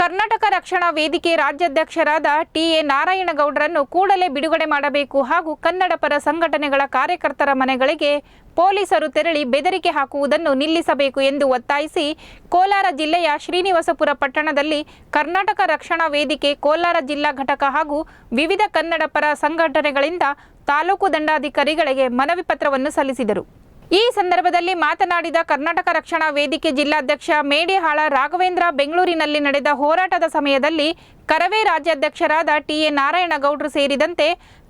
ಕರ್ನಾಟಕ ರಕ್ಷಣಾ ವೇದಿಕೆ ರಾಜ್ಯಾಧ್ಯಕ್ಷರಾದ ಟಿಎ ನಾರಾಯಣಗೌಡರನ್ನು ಕೂಡಲೇ ಬಿಡುಗಡೆ ಮಾಡಬೇಕು ಹಾಗೂ ಕನ್ನಡ ಪರ ಸಂಘಟನೆಗಳ ಕಾರ್ಯಕರ್ತರ ಮನೆಗಳಿಗೆ ಪೊಲೀಸರು ತೆರಳಿ ಬೆದರಿಕೆ ಹಾಕುವುದನ್ನು ನಿಲ್ಲಿಸಬೇಕು ಎಂದು ಒತ್ತಾಯಿಸಿ ಕೋಲಾರ ಜಿಲ್ಲೆಯ ಶ್ರೀನಿವಾಸಪುರ ಪಟ್ಟಣದಲ್ಲಿ ಕರ್ನಾಟಕ ರಕ್ಷಣಾ ವೇದಿಕೆ, ಕೋಲಾರ ಜಿಲ್ಲಾ ಘಟಕ ಹಾಗೂ ವಿವಿಧ ಕನ್ನಡ ಪರ ಸಂಘಟನೆಗಳಿಂದ ತಾಲೂಕು ದಂಡಾಧಿಕಾರಿಗಳಿಗೆ ಮನವಿ ಪತ್ರವನ್ನು ಸಲ್ಲಿಸಿದರು. ಈ ಸಂದರ್ಭದಲ್ಲಿ ಮಾತನಾಡಿದ ಕರ್ನಾಟಕ ರಕ್ಷಣಾ ವೇದಿಕೆ ಜಿಲ್ಲಾಧ್ಯಕ್ಷ ಮೇಡಿಹಾಳ ರಾಘವೇಂದ್ರ ಬೆಂಗಳೂರಿನಲ್ಲಿ ನಡೆದ ಹೋರಾಟದ ಸಮಯದಲ್ಲಿ ಕರವೇ ರಾಜ್ಯಾಧ್ಯಕ್ಷರಾದ ಟಿಎ ನಾರಾಯಣಗೌಡರು ಸೇರಿದಂತೆ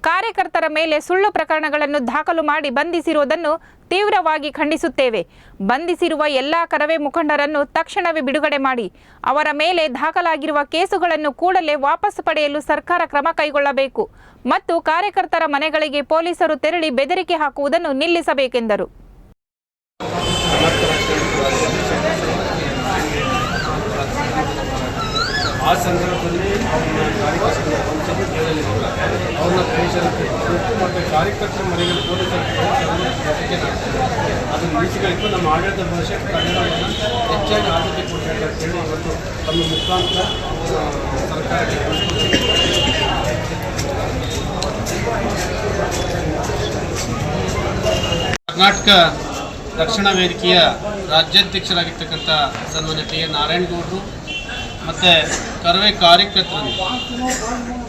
ಕಾರ್ಯಕರ್ತರ ಮೇಲೆ ಸುಳ್ಳು ಪ್ರಕರಣಗಳನ್ನು ದಾಖಲು ಮಾಡಿ ಬಂಧಿಸಿರುವುದನ್ನು ತೀವ್ರವಾಗಿ ಖಂಡಿಸುತ್ತೇವೆ. ಬಂಧಿಸಿರುವ ಎಲ್ಲ ಕರವೇ ಮುಖಂಡರನ್ನು ತಕ್ಷಣವೇ ಬಿಡುಗಡೆ ಮಾಡಿ. ಅವರ ಮೇಲೆ ದಾಖಲಾಗಿರುವ ಕೇಸುಗಳನ್ನು ಕೂಡಲೇ ವಾಪಸ್ ಪಡೆಯಲು ಸರ್ಕಾರ ಕ್ರಮ ಕೈಗೊಳ್ಳಬೇಕು. ಮತ್ತು ಕಾರ್ಯಕರ್ತರ ಮನೆಗಳಿಗೆ ಪೊಲೀಸರು ತೆರಳಿ ಬೆದರಿಕೆ ಹಾಕುವುದನ್ನು ನಿಲ್ಲಿಸಬೇಕೆಂದರು. ಆ ಸಂದರ್ಭದಲ್ಲಿ ಅವ್ರನ್ನ ಕಾರ್ಯಕರ್ತರ ವಂಶದ ಕೇಳಲಿಲ್ಲ ಅವ್ರನ್ನ ಪೊಲೀಸರಿಗೆ ಕೊಟ್ಟು ಮತ್ತು ಕಾರ್ಯಕರ್ತರ ಮನೆಗೆ ಪೊಲೀಸರ ಅದನ್ನು ಅದು ನಿಲ್ಲಿಸಿಗಳಿಗೂ ನಮ್ಮ ಆಡಳಿತ ಭಾಷೆ ಕನ್ನಡವನ್ನು ಹೆಚ್ಚಾಗಿ ಆದ್ಯತೆ ಕೊಡಬೇಕು ಅಂತೇಳಿ ಇವತ್ತು ತಮ್ಮ ಮುಖಾಂತರ ಸರ್ಕಾರಕ್ಕೆ. ಕರ್ನಾಟಕ ರಕ್ಷಣಾ ವೇದಿಕೆಯ ರಾಜ್ಯಾಧ್ಯಕ್ಷರಾಗಿರ್ತಕ್ಕಂಥ ಸನ್ಮಾನ್ಯ ಟಿ ಎ ನಾರಾಯಣಗೌಡರು ಮತ್ತು ಕರವೇ ಕಾರ್ಯಕರ್ತರು.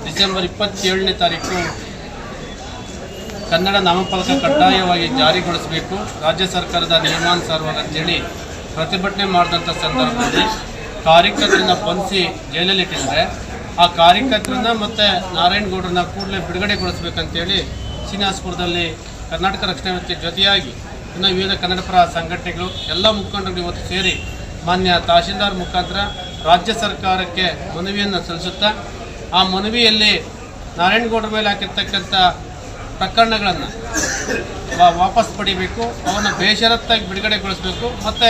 ಡಿಸೆಂಬರ್ ಇಪ್ಪತ್ತೇಳನೇ ತಾರೀಕು ಕನ್ನಡ ನಾಮಫಲಕ ಕಡ್ಡಾಯವಾಗಿ ಜಾರಿಗೊಳಿಸಬೇಕು. ರಾಜ್ಯ ಸರ್ಕಾರದ ನಿಯಮಾನುಸಾರವಾಗಿ ಅಂತೇಳಿ ಪ್ರತಿಭಟನೆ ಮಾಡಿದಂಥ ಸಂದರ್ಭದಲ್ಲಿ ಕಾರ್ಯಕರ್ತರನ್ನ ಬಂಧಿಸಿ ಜೈಲಲ್ಲಿಟ್ಟಿದ್ದಾರೆ ಆ ಕಾರ್ಯಕರ್ತರನ್ನ ಮತ್ತು ನಾರಾಯಣಗೌಡರನ್ನ ಕೂಡಲೇ ಬಿಡುಗಡೆಗೊಳಿಸ್ಬೇಕಂತೇಳಿ ಶ್ರೀನಿವಾಸಪುರದಲ್ಲಿ ಕರ್ನಾಟಕ ರಕ್ಷಣಾ ವ್ಯಕ್ತಿ ಜೊತೆಯಾಗಿ ಇನ್ನು ವಿವಿಧ ಕನ್ನಡಪರ ಸಂಘಟನೆಗಳು ಎಲ್ಲ ಮುಖಂಡರು ಇವತ್ತು ಸೇರಿ ಮಾನ್ಯ ತಹಶೀಲ್ದಾರ್ ಮುಖಾಂತರ ರಾಜ್ಯ ಸರ್ಕಾರಕ್ಕೆ ಮನವಿಯನ್ನು ಸಲ್ಲಿಸುತ್ತಾ ಆ ಮನವಿಯಲ್ಲಿ ನಾರಾಯಣಗೌಡರ ಮೇಲೆ ಹಾಕಿರ್ತಕ್ಕಂಥ ಪ್ರಕರಣಗಳನ್ನು ವಾಪಸ್ ಪಡಿಬೇಕು, ಅವನ್ನು ಬೇಷರತ್ತಾಗಿ ಬಿಡುಗಡೆಗೊಳಿಸಬೇಕು. ಮತ್ತು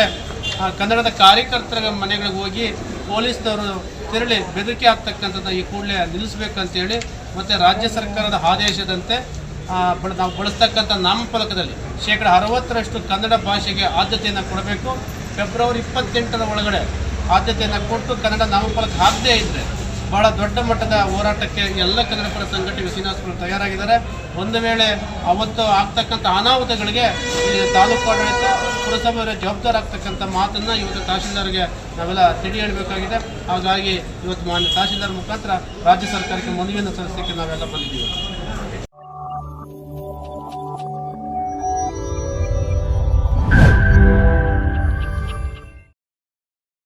ಕನ್ನಡದ ಕಾರ್ಯಕರ್ತರ ಮನೆಗಳಿಗೆ ಹೋಗಿ ಪೊಲೀಸ್ನವರು ತೆರಳಿ ಬೆದರಿಕೆ ಆಗ್ತಕ್ಕಂಥದ್ದು ಈ ಕೂಡಲೇ ನಿಲ್ಲಿಸಬೇಕಂತೇಳಿ ಮತ್ತು ರಾಜ್ಯ ಸರ್ಕಾರದ ಆದೇಶದಂತೆ ನಾವು ಬಳಸ್ತಕ್ಕಂಥ ನಾಮಫಲಕದಲ್ಲಿ ಶೇಕಡ ಅರವತ್ತರಷ್ಟು ಕನ್ನಡ ಭಾಷೆಗೆ ಆದ್ಯತೆಯನ್ನು ಕೊಡಬೇಕು. ಫೆಬ್ರವರಿ ಇಪ್ಪತ್ತೆಂಟರ ಒಳಗಡೆ ಆದ್ಯತೆಯನ್ನು ಕೊಟ್ಟು ಕನ್ನಡ ನಾಮಫಲಕ್ಕೆ ಹಾಕದೇ ಇದ್ದರೆ ಬಹಳ ದೊಡ್ಡ ಮಟ್ಟದ ಹೋರಾಟಕ್ಕೆ ಎಲ್ಲ ಕನ್ನಡ ಪರ ಸಂಘಟನೆಗಳು ಶ್ರೀನಿವಾಸಪುರ ತಯಾರಾಗಿದ್ದಾರೆ. ಒಂದು ವೇಳೆ ಅವತ್ತು ಆಗ್ತಕ್ಕಂಥ ಅನಾಹುತಗಳಿಗೆ ತಾಲೂಕು ಆಡಳಿತ, ಪುರಸಭೆಯವರ ಜವಾಬ್ದಾರ ಆಗ್ತಕ್ಕಂಥ ಮಾತನ್ನು ಇವತ್ತು ತಹಶೀಲ್ದಾರ್ಗೆ ನಾವೆಲ್ಲ ತಿಳಿ ಹೇಳಬೇಕಾಗಿದೆ. ಹಾಗಾಗಿ ಇವತ್ತು ಮಾನ್ಯ ತಹಶೀಲ್ದಾರ್ ಮುಖಾಂತರ ರಾಜ್ಯ ಸರ್ಕಾರಕ್ಕೆ ಮನವಿಯನ್ನು ಸಲ್ಲಿಸಲಿಕ್ಕೆ ನಾವೆಲ್ಲ ಬಂದಿದ್ದೀವಿ.